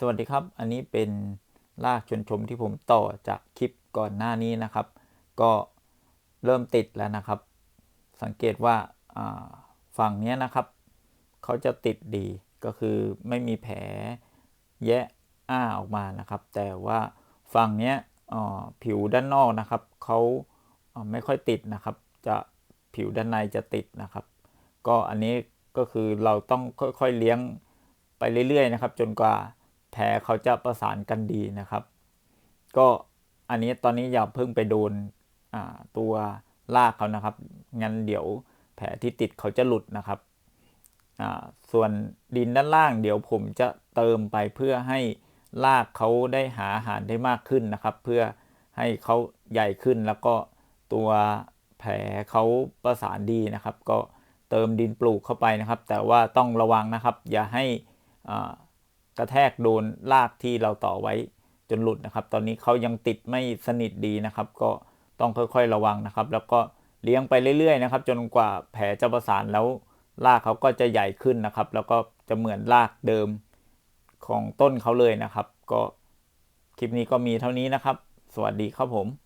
สวัสดีครับ อันนี้เป็นรากชนชมที่ผมต่อจากคลิปก่อนหน้านี้นะครับ ก็เริ่มติดแล้วนะครับ สังเกตว่าฝั่งนี้นะครับเขาจะติดดีก็คือไม่มีแผลแยะอ้าออกมานะครับ แต่ว่าฝั่งนี้ผิวด้านนอกนะครับเขาอ่าไม่ค่อยติดนะครับ จะผิวด้านในจะติดนะครับ ก็อันนี้ก็คือเราต้องค่อยๆเลี้ยงไปเรื่อยๆนะครับ จนกว่า แผลเขาจะประสานกันดีนะครับ ก็อันนี้ตอนนี้อย่าเพิ่งไปโดนตัวรากเขานะครับ งั้นเดี๋ยวแผลที่ติดเขาจะหลุดนะครับ ส่วนดินด้านล่างเดี๋ยวผมจะเติมไปเพื่อให้รากเขาได้หาอาหารได้มากขึ้นนะครับ เพื่อให้เขาใหญ่ขึ้นแล้วก็ตัวแผลเขาประสานดีนะครับ ก็เติมดินปลูกเข้าไปนะครับ แต่ว่าต้องระวังนะครับ อย่าให้อ่า กระแทกโดนรากที่เราต่อไว้จนหลุดนะครับ ตอนนี้เขายังติดไม่สนิทดีนะครับ ก็ต้องค่อยๆระวังนะครับ แล้วก็เลี้ยงไปเรื่อยๆนะครับ จนกว่าแผลจะประสานแล้วรากเขาก็จะใหญ่ขึ้นนะครับ แล้วก็จะเหมือนรากเดิมของต้นเขาเลยนะครับ ก็คลิปนี้ก็มีเท่านี้นะครับ สวัสดีครับผม